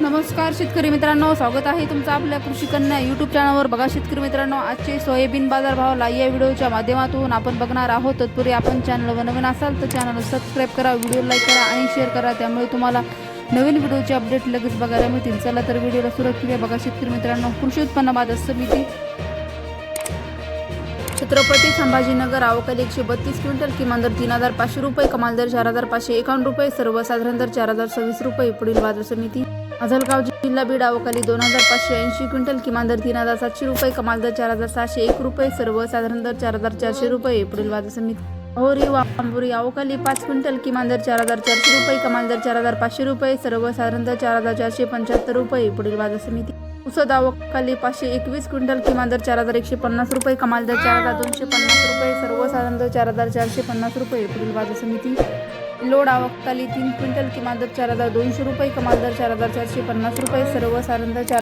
नमस्कार शेतकरी मित्रांनो स्वागत आहे तुमचं आपल्या कृषी कन्या यूट्यूब चॅनलवर बघा शेतकरी मित्रांनो आजचे सोयाबीन बाजार भाव या व्हिडिओच्या माध्यमातून आपण बघणार आहोत. तत्पूर्वी आपण चॅनलवर नवीन असाल तर चॅनल सबस्क्राईब करा व्हिडिओ लाईक करा आणि शेअर करा. त्यामुळे तुम्हाला नवीन व्हिडिओचे अपडेट लगेच बघायला मिळतील. चला तर व्हिडिओला सुरुवात केली बघा शेतकरी मित्रांनो कृषी उत्पन्न बाजार समिती छत्रपती संभाजीनगर आवकाली एकशे बत्तीस क्विंटल किमान दर तीन हजार पाचशे रुपये कमाल दर चार हजार पाचशे एकावन्न रुपये सर्वसाधारण दर चार हजार सव्वीस रुपये पुढील बाजार समिती अझलगाव जिल्हा बीड अवकाली दोन हजार पाचशे ऐंशी क्विंटल किमान दर तीन हजार सातशे रुपये कमाल दर चार हजार सहाशे एक रुपये सर्वसाधारण दर चार हजार चारशे रुपये पुढील बाजार समिती. अहोरी वांबुरी अवकाली पाच क्विंटल किमान दर चार हजार चारशे रुपये कमाल दर चार हजार पाचशे रुपये सर्वसाधारण दर चार हजार चारशे पंच्याहत्तर रुपये पुढील बाजार समिती. उसद अवकाली पाचशे एकवीस क्विंटल किमान दर चार हजार एकशे पन्नास रुपये कमाल दर चार हजार दोनशे पन्नास रुपये सर्वसाधारण दर चार हजार चारशे पन्नास रुपये पुढील बाजार समिती. लोड अवकाली तीन क्विंटल किमान दर चार हजार दोनशे रुपये कमाल दर चार हजार चारशे पन्नास रुपये सर्वसाधारण दर चार